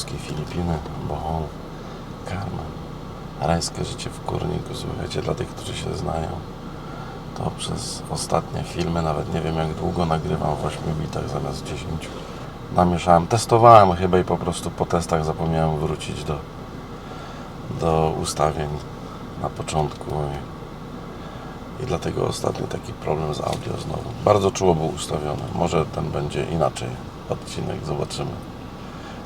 Polski, Filipiny, Bohol, Carmen. Rajskie życie w kurniku, słuchajcie, dla tych, którzy się znają. To przez ostatnie filmy, nawet nie wiem jak długo nagrywam w 8 bitach zamiast 10. Namieszałem, testowałem chyba i po prostu po testach zapomniałem wrócić do, do ustawień na początku i, dlatego ostatni taki problem z audio znowu. Bardzo czuło był ustawiony. Może ten będzie inaczej odcinek, zobaczymy.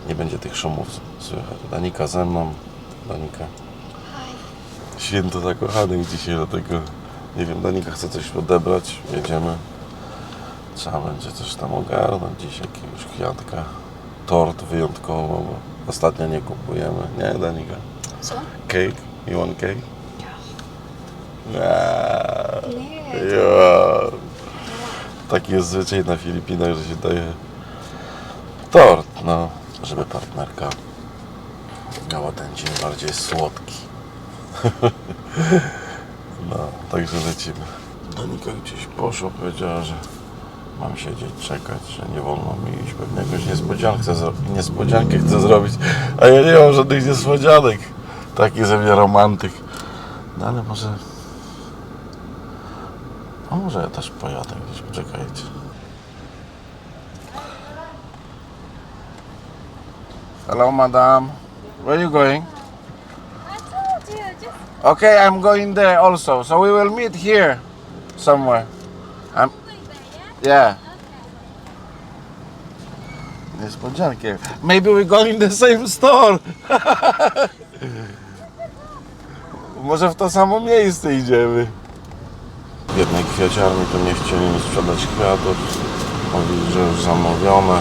Nie będzie tych szumów słychać. Danika ze mną. Danika. Święto zakochanych dzisiaj, dlatego nie wiem, Danika chce coś odebrać, jedziemy. Trzeba będzie coś tam ogarnąć, dziś jakiegoś kwiatka, tort wyjątkowo, bo ostatnio nie kupujemy. Nie, Danika? Co? Cake? You want cake? Yeah. Nie. Yeah. Taki jest zwyczaj na Filipinach, że się daje tort, no, żeby partnerka miała ten dzień bardziej słodki. No, także lecimy. Danika gdzieś poszła, powiedziała, że mam siedzieć, czekać, że nie wolno mi iść. Pewnie jakąś niespodziankę, niespodziankę chcę zrobić, a ja nie mam żadnych niespodzianek. Taki ze mnie romantyk. No ale może... A może ja też pojadę gdzieś, poczekajcie. Hello, madam. Where you going? I told you, just Okay, I'm going there also. So we will meet here somewhere. I'm, yeah? yeah. Maybe we go in the same store. Może w to samo miejsce idziemy. Jednej kwiaciarni to nie chcieli mi sprzedać kwiatów. Mówili, że już zamówione.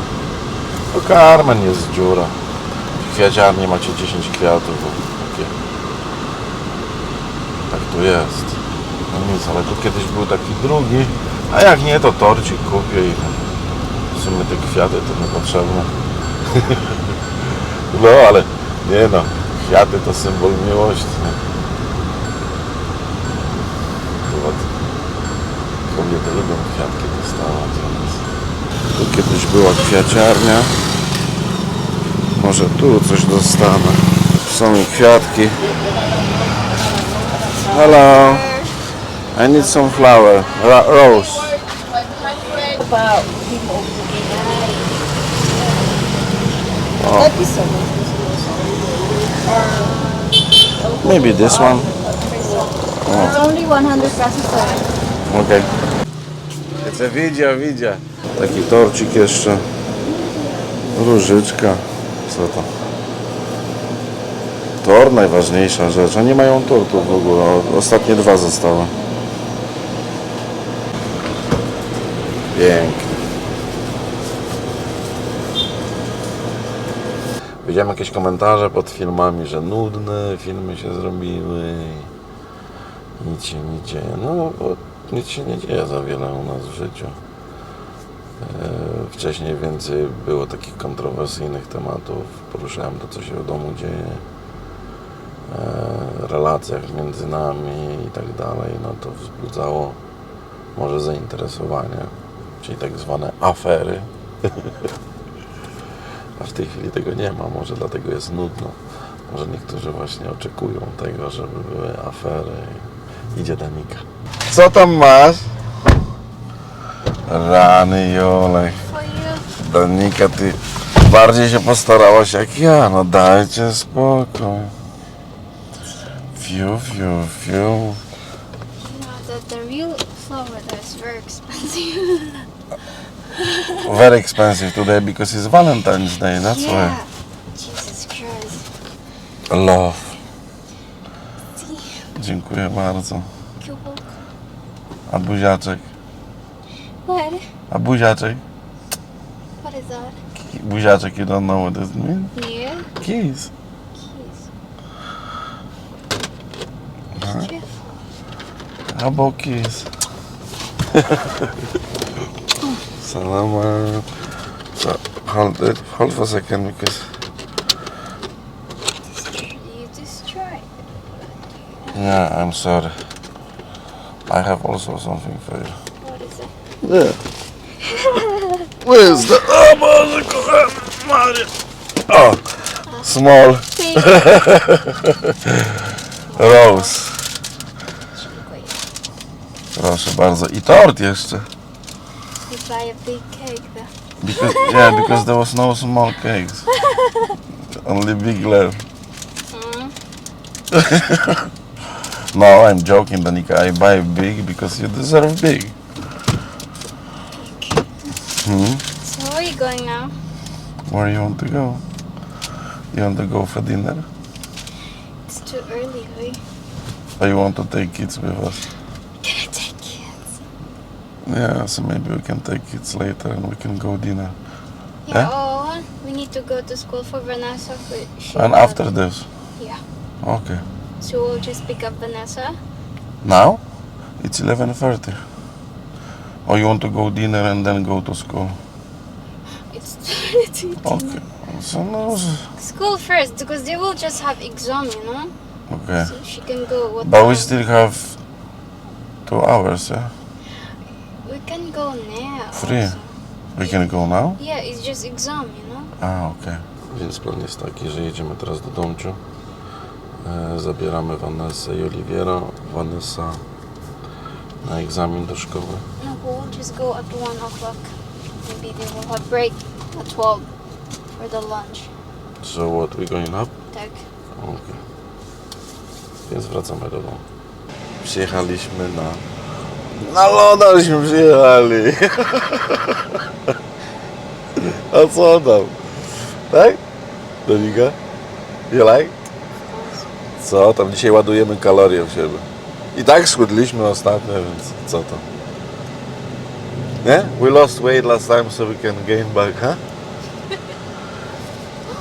To Carmen jest dziura. Kwiaciarni macie 10 kwiatów. Takie tak tu jest. No nic, ale tu kiedyś był taki drugi, a jak nie, to torcik kupię i w sumie te kwiaty to niepotrzebne. no ale nie no, kwiaty to symbol miłości. kobiety lubią kwiatki dostawać, tu kiedyś była kwiaciarnia. Może tu coś dostanę. Są i kwiatki. Hello. I need some flower. Ro- rose. Nice. Maybe this one. It's only 100 pesos. Okay. Chcę widzia, widzia. Taki torcik jeszcze. Różyczka. Co to? Tor najważniejsza rzecz. Oni mają tortów w ogóle. Ostatnie dwa zostały. Pięknie. Widziałem jakieś komentarze pod filmami, że nudne filmy się zrobiły. Nic się nie dzieje. No bo nic się nie dzieje za wiele u nas w życiu. Wcześniej więcej było takich kontrowersyjnych tematów. Poruszałem to, co się w domu dzieje, e, relacjach między nami i tak dalej. No to wzbudzało może zainteresowanie, czyli tak zwane afery. A w tej chwili tego nie ma, może dlatego jest nudno. Może niektórzy właśnie oczekują tego, żeby były afery. Idzie Danika. Co tam masz? Rany Jolek. Danika, ty bardziej się postarałaś jak ja. No dajcie spokój. Fiu, fiu, fiu. That the real there is very expensive. Very expensive today because it's Valentine's Day, that's yeah. Jesus Christ. why. Love. Dziękuję bardzo. Kyobo. A buziaczek? What? A buziaczek? What is that? Buziaczek, you don't know what this means? Yeah. Kiss. Keys. Huh? Careful. How about keys? Salamat. So, hold it, hold for a second because You just try. yeah, I'm sorry. I have also something for you. What is it? Yeah. Where's the... O Boże, kochany Maria. O, Small Big. rose. Proszę bardzo. I tort jeszcze. You buy a big cake there. Because, yeah, because there was no small cakes. Only big left. Mm. No, I'm joking, Danica. I buy big because you deserve big. So where are you going now? Where you want to go? You want to go for dinner? It's too early, Hui. Or you want to take kids with us? Can I take kids? Yeah, so maybe we can take kids later and we can go dinner. Yeah. Yeah? Oh, we need to go to school for Vanessa. For And after this? Yeah. Okay. So we'll just pick up Vanessa. Now? It's 11.30. Or you want to go dinner and then go to school? It's too early to eat Okay. So no, School first, because they will just have exam, you know. okay. So she can go. What But we time? still have two hours, yeah? We can go now. Free. also. We can go now? Yeah, it's just exam, you know. A, okej. Więc plan jest taki, że jedziemy teraz do Domciu. E, zabieramy Vanessę i Oliwiera. Vanessa na egzamin do szkoły. No, we'll just go at one o'clock. Maybe they will have break at twelve for the lunch. So what, we going up? Tak. Okej. Więc wracamy do domu. Przyjechaliśmy na... Na lodaśmy przyjechali. A co tam? Tak? Donika? You like? Co tam? Dzisiaj ładujemy kalorie w siebie. I tak schudliśmy ostatnio, więc co tam? Nie? We lost weight last time, so we can gain back, huh?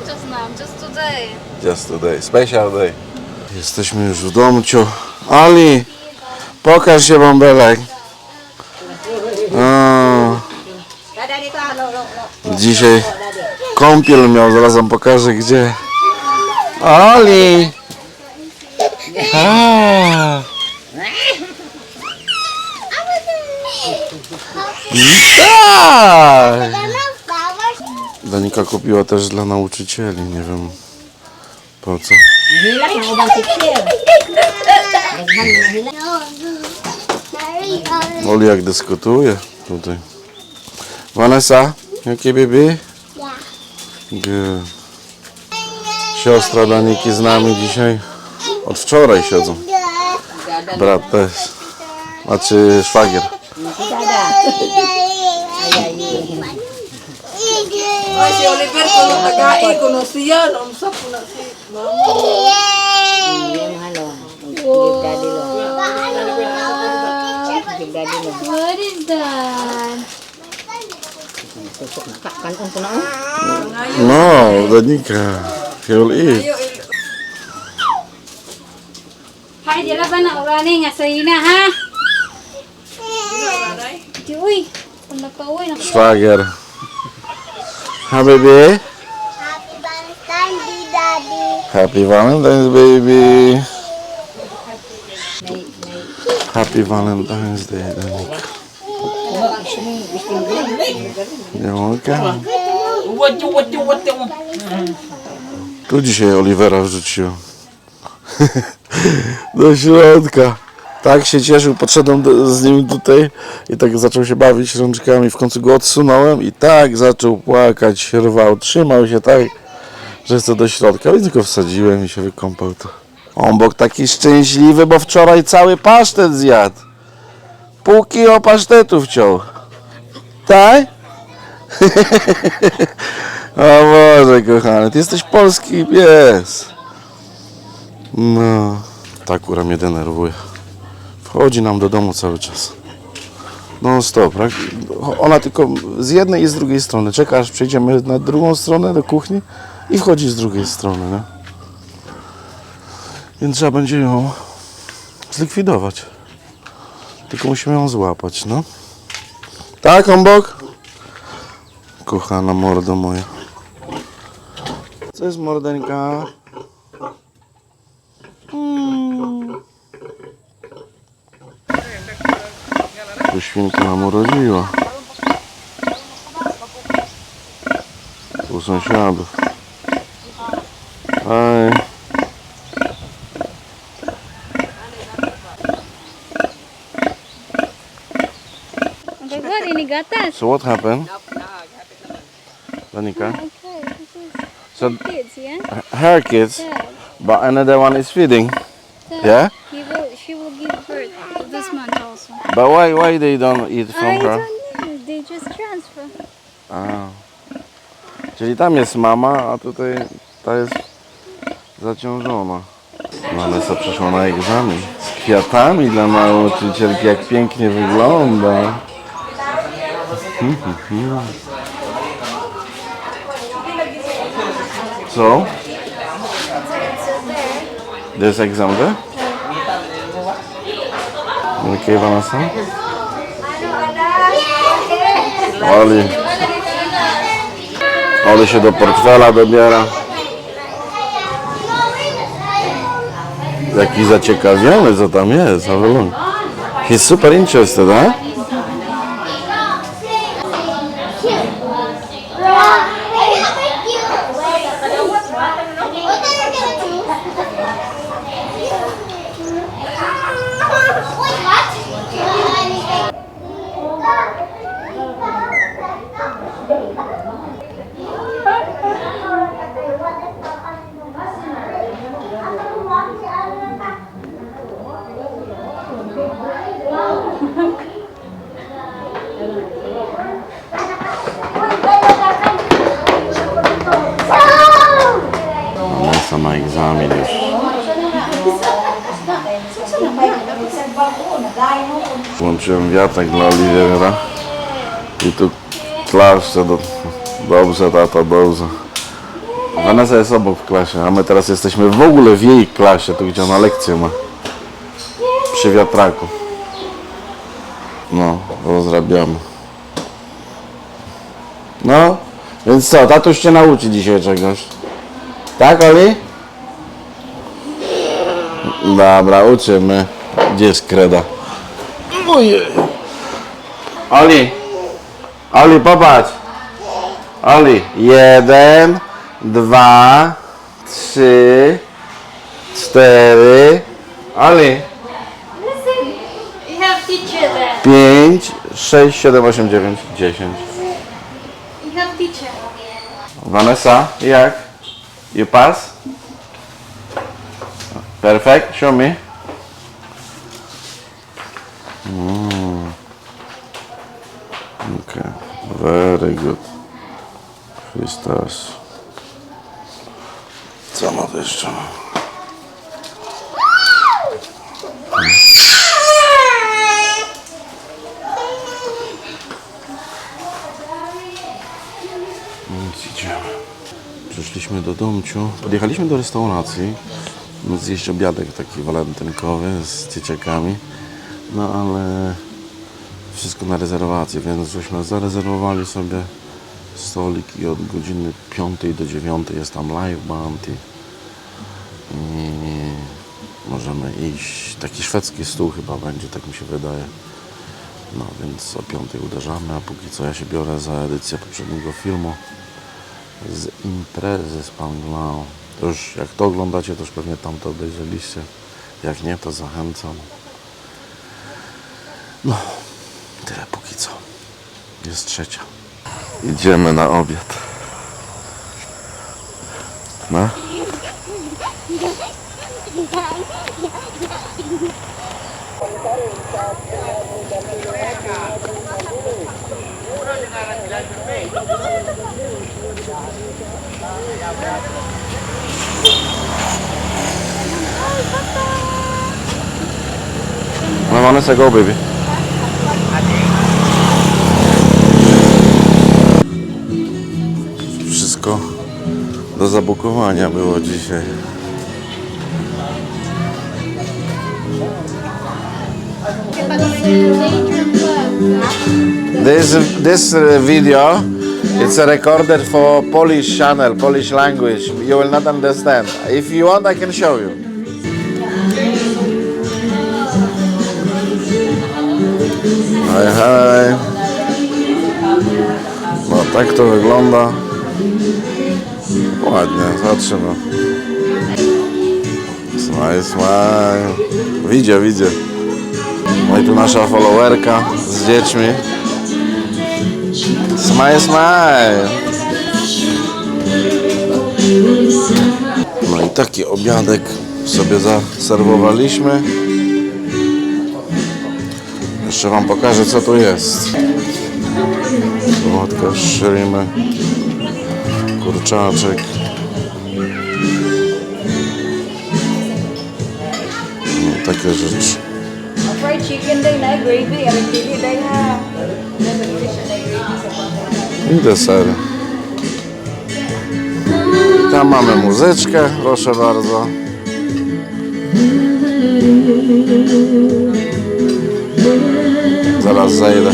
Just now, just today. Just today, special day. Jesteśmy już w domciu. Ali, pokaż się bąbelek. O, dzisiaj kąpiel miał, zaraz wam pokażę gdzie. Ali! A, tak! Danika kupiła też dla nauczycieli, nie wiem po co. Oli jak dyskutuje tutaj. Vanessa, jakie baby? Good. Siostra Daniki z nami dzisiaj. Od wczoraj siedzą. Brat też. Znaczy szwagier. Ay, si Oliver, kung tagai, Hai, jala ba na urani nga ina, ha? Uy. Kung nakauwi, nak- Szwagier. Ha baby? Happy Valentine's baby. Happy Valentine's Day wadu wadu. Tu dzisiaj Olivera wrzuciłem. do środka. Tak się cieszył, podszedłem do, z nim tutaj i tak zaczął się bawić rączkami. W końcu go odsunąłem i tak zaczął płakać, rwał. Trzymał się tak, że chce do środka, więc go wsadziłem i się wykąpał tu. On bok taki szczęśliwy, bo wczoraj cały pasztet zjadł. Pół kilo pasztetu wciął. Tak? O Boże kochany, ty jesteś polski pies. No, ta kura mnie denerwuje. Wchodzi nam do domu cały czas. Non stop. rak- Ona tylko z jednej i z drugiej strony. Czeka aż przejdziemy na drugą stronę do kuchni i wchodzi z drugiej strony, nie? Więc trzeba będzie ją zlikwidować. Tylko musimy ją złapać, no. Tak, Ombok? Kochana mordo moja. Co jest mordeńka? Mm. Świnka nam urodziła. U sąsiadów. Hi. Gagawa din ni gatas. So what happened? Danica? Okay, this is So kids, yeah? her kids, Dad, but another one is feeding. Dad, Yeah? He will, she will give birth this month also. But why why they don't eat I from her? don't know. They just transfer. A. Czyli tam jest mama, a tutaj ta jest zaciążona. Vanessa przyszła na egzamin z kwiatami dla nauczycielki, jak pięknie wygląda. Co? There's exam there? Okay, Vanessa? Oli. Oli się do portfela dobiera. Jaki zaciekawiony, co tam jest. Have a look. He's super interested, huh? Vanessa ma egzamin już. Włączyłem wiatrak dla Oliwiera i tu klaszcze do... Dobrze, tato, dobrze. Vanessa jest obok w klasie, a my teraz jesteśmy w ogóle w jej klasie, tu gdzie ona lekcję ma. Przy wiatraku. No, rozrabiamy. No, więc co, tatuś cię nauczy dzisiaj czegoś. Tak, Oli? Dobra, uczymy. Gdzie jest kreda? Ojej. Oli. Oli, popatrz. Oli. Jeden, dwa, trzy, cztery. Oli. You have teacher there. Pięć, sześć, siedem, osiem, dziewięć, dziesięć. You have teacher. Vanessa, jak? You pass? Perfect, show me. Mm. Okay, very good. Three. Co ma to jeszcze? Idziemy. Przyszliśmy do domciu. Podjechaliśmy do restauracji. Zjeść obiadek taki walentynkowy z dzieciakami. No ale wszystko na rezerwację, więc żeśmy zarezerwowali sobie stolik i od godziny 5 do 9 jest tam live band i, możemy iść. Taki szwedzki stół chyba będzie, tak mi się wydaje. No więc o 5 uderzamy, a póki co ja się biorę za edycję poprzedniego filmu z imprezy z Panglao. To już jak to oglądacie, to już pewnie tam to obejrzeliście. Jak nie, to zachęcam. No, tyle póki co. Jest trzecia. Idziemy na obiad. No. No, Vanessa, go baby. Wszystko do zabukowania było dzisiaj. This this video it's a recorder for Polish channel, Polish language. You will not understand. If you want, I can show you. Hej, hej. No tak to wygląda. Ładnie, zobaczymy. Smile, smile. Widzę, widzę. No i tu nasza followerka z dziećmi. Smile, smile. No i taki obiadek sobie zaserwowaliśmy. Jeszcze Wam pokażę co tu jest. Słotka, szrimy, kurczaczek. No, takie rzeczy. I desery. Tam mamy muzyczkę, proszę bardzo. Zaraz zajdę.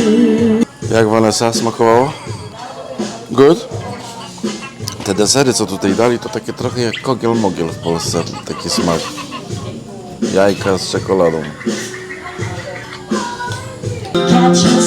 Jak Vanessa smakowało? Good? Te desery, co tutaj dali, to takie trochę jak kogiel mogiel w Polsce. Taki smak. Jajka z czekoladą. Catch.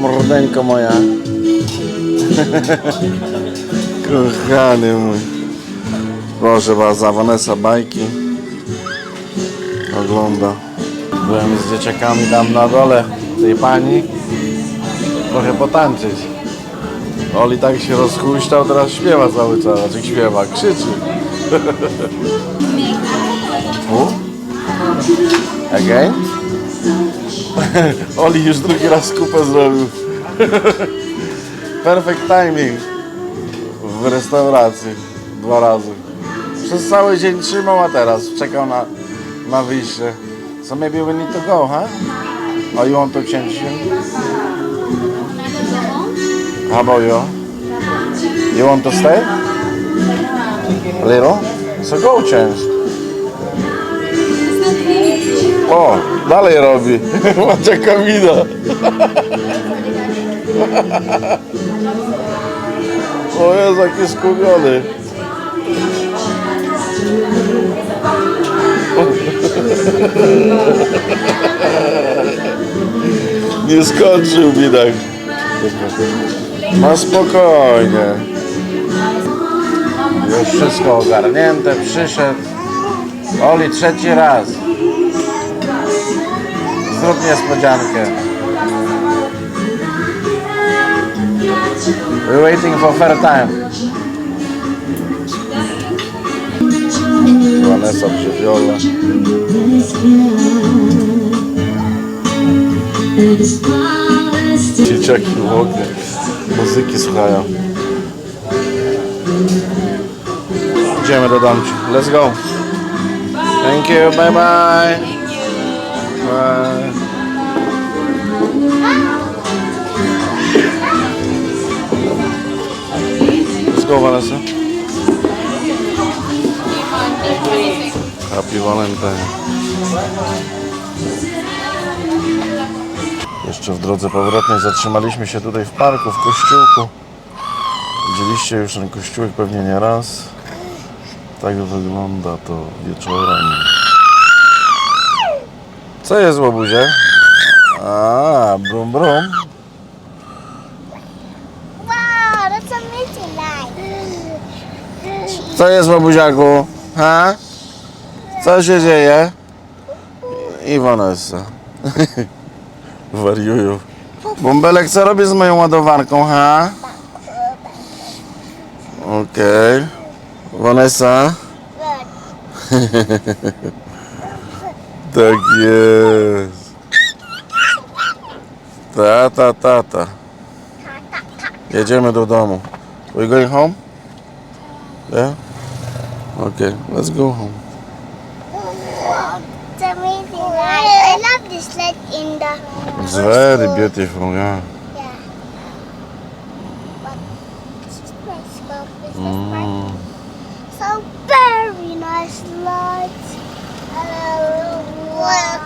Mordeńko moja. Kochany mój. Proszę bardzo, Vanessa bajki ogląda. Byłem z dzieciakami tam na dole tej pani. Trochę potańczyć. Oli tak się rozhuśtał, teraz śpiewa cały czas. Znaczy śpiewa, krzyczy. U? Again? Oli już drugi raz kupę zrobił. Perfect timing w restauracji. Dwa razy. Przez cały dzień trzymał, a teraz czekał na, na wyjście. So maybe we need to go, huh? Or you want to change? How about you? You want to stay? A little? So go change. O, dalej robi. Macia Kamila. O Jezu, jaki skupiony. Nie skończył biedak. No spokojnie. Już wszystko ogarnięte, przyszedł. Oli trzeci raz. Zrób niespodziankę. We're waiting for fair time. Vanessa przy wiole. Dzieciaki w ogóle muzyki słuchają. Idziemy do domci. Let's go. Thank you. Bye bye. Bye. Go, Vanessa. Happy Valentine. Jeszcze w drodze powrotnej zatrzymaliśmy się tutaj w parku, w kościółku. Widzieliście już ten kościółek pewnie nie raz. Tak wygląda to wieczorem. Co jest, łobuzie? A, brum brum. Co jest, łobuziaku? Ha? Co się dzieje? I Vanessa. Wariują. Bąbelek, co robisz z moją ładowarką, ha? Okej. Vanessa? tak jest. Tata, tata. Jedziemy do domu. We going home? Yeah? Okay, let's go home. It's amazing light. I love this light in the. It's very beautiful, yeah. Yeah. But this is nice. But this is Mm. So very nice light. Uh, wow.